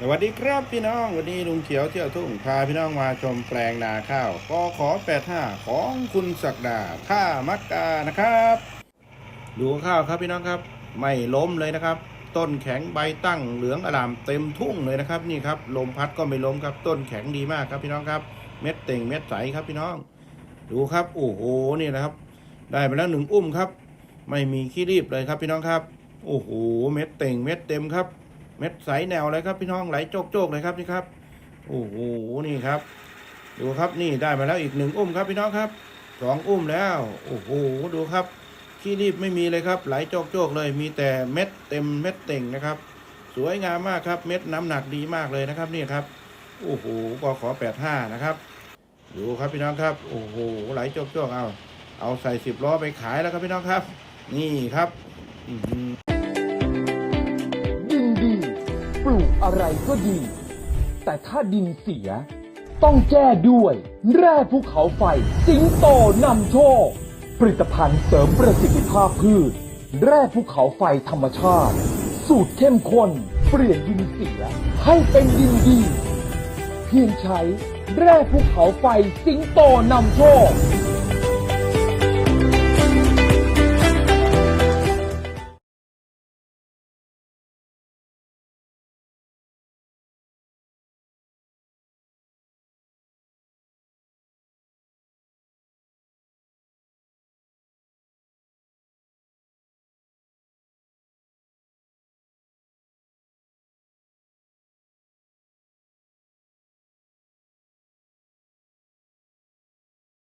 สวัสดีครับพี่น้องวันนี้ลุงเขียวเที่ยวทุ่งพาพี่น้องมาชมแปลงนาข้าวกขอ85 ของคุณศักดาท่ามักกานะครับ ดูข้าวครับพี่น้องครับ ไม่ล้มเลยนะครับ ต้นแข็งใบตั้งเหลืองอลามเต็มทุ่งเลยนะครับ นี่ครับลมพัดก็ไม่ล้มครับ ต้นแข็งดีมากครับพี่น้องครับ เม็ดเต่งเม็ดใสครับพี่น้อง ดูครับโอ้โหนี่นะครับ ได้ไปแล้วหนึ่งอุ้มครับ ไม่มีขี้รีบเลยครับพี่น้องครับ โอ้โหเม็ดเต่งเม็ดเต็มครับ เม็ดใสแนวเลยครับพี่น้องไหลโจกโจกๆเลยครับนี่ครับโอ้โหนี่ครับ ดูครับนี่ได้มาแล้วอีกหนึ่งอุ้มครับพี่น้องครับสองอุ้มแล้วโอ้โหดูครับขี้รีบไม่มีเลยครับ ไหลโจกโจกๆเลยมีแต่เม็ดเต็มเม็ดเต่งนะครับ สวยงามมากครับเม็ดน้ำหนักดีมากเลยนะครับนี่ครับโอ้โหกขอแปดห้านะครับดูครับพี่น้องครับโอ้โหไหลโจกโจกๆเอา เอาใส่สิบล้อไปขายแล้วครับพี่น้องครับ นี่ครับ อื ปลูกอะไรก็ดี แต่ถ้าดินเสีย ต้องแก้ด้วย แร่ภูเขาไฟ สิงโตนำโชค ผลิตภัณฑ์เสริมประสิทธิภาพพืช แร่ภูเขาไฟธรรมชาติ สูตรเข้มข้น เปลี่ยนดินเสีย ให้เป็นดินดี เพียงใช้ แร่ภูเขาไฟสิงโตนำโชค